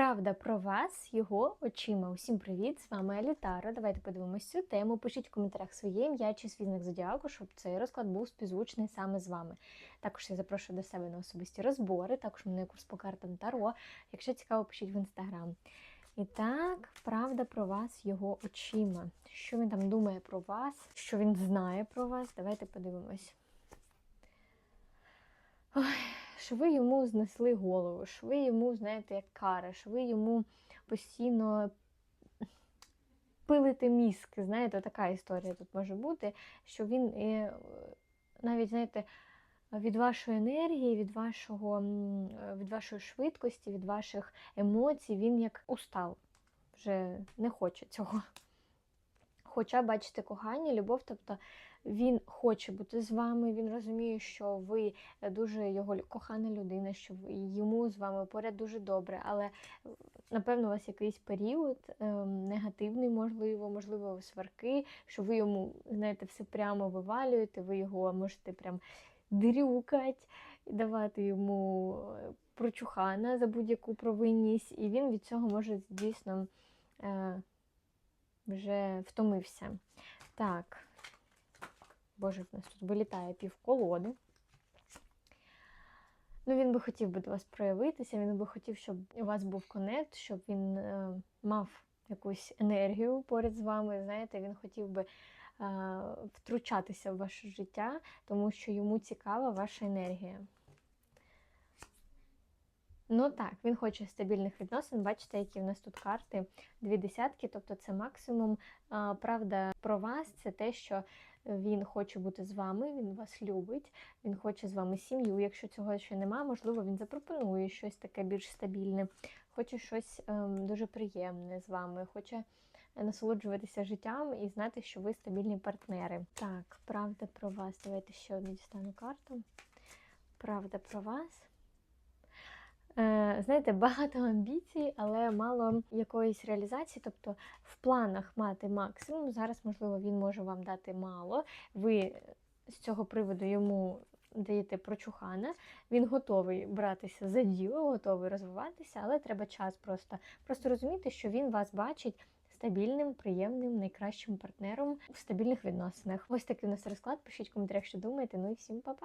Правда про вас його очима. Усім привіт! З вами Алітара. Давайте подивимось цю тему. Пишіть в коментарях своє ім'я чи свій знак зодіаку, щоб цей розклад був співзвучний саме з вами. Також я запрошую до себе на особисті розбори, також мене курс по картам Таро. Якщо цікаво, пишіть в інстаграм. І так, правда про вас його очима. Що він там думає про вас, що він знає про вас. Давайте подивимось. Ой, що ви йому знесли голову, що ви йому, знаєте, як кара, що ви йому постійно пилите мізки. Знаєте, така історія тут може бути, що він е, навіть, знаєте, від вашої енергії, від вашого, від вашої швидкості, від ваших емоцій, він як устав, вже не хоче цього. Хоча, бачите, кохання, любов, тобто він хоче бути з вами, він розуміє, що ви дуже його кохана людина, що йому з вами поряд дуже добре, але е, напевно у вас якийсь період ем, негативний, можливо, можливо, сварки, що ви йому, знаєте, все прямо вивалюєте, ви його можете прям дрюкати, давати йому е, прочухана за будь-яку провинність, і він від цього може дійсно е, вже втомився. Так. Боже, в нас тут вилітає півколоди. Ну, він би хотів би до вас проявитися, він би хотів, щоб у вас був конект, щоб він е, мав якусь енергію поряд з вами. Знаєте, він хотів би е, втручатися в ваше життя, тому що йому цікава ваша енергія. Ну так, він хоче стабільних відносин. Бачите, які в нас тут карти? Дві десятки, тобто це максимум. Правда, про вас це те, що він хоче бути з вами, він вас любить, він хоче з вами сім'ю. Якщо цього ще немає, можливо, він запропонує щось таке більш стабільне, хоче щось ем, дуже приємне з вами, хоче насолоджуватися життям і знати, що ви стабільні партнери. Так, правда про вас. Давайте ще одну дістану карту. Правда про вас. Е, Знаєте, багато амбіцій, але мало якоїсь реалізації. Тобто в планах мати максимум. Зараз, можливо, він може вам дати мало. Ви з цього приводу йому даєте прочухана. Він готовий братися за діло, готовий розвиватися, але треба час просто. Просто розуміти, що він вас бачить. Стабільним, приємним, найкращим партнером в стабільних відносинах. Ось такий у нас розклад. Пишіть коментарях, що думаєте. Ну і всім па-па!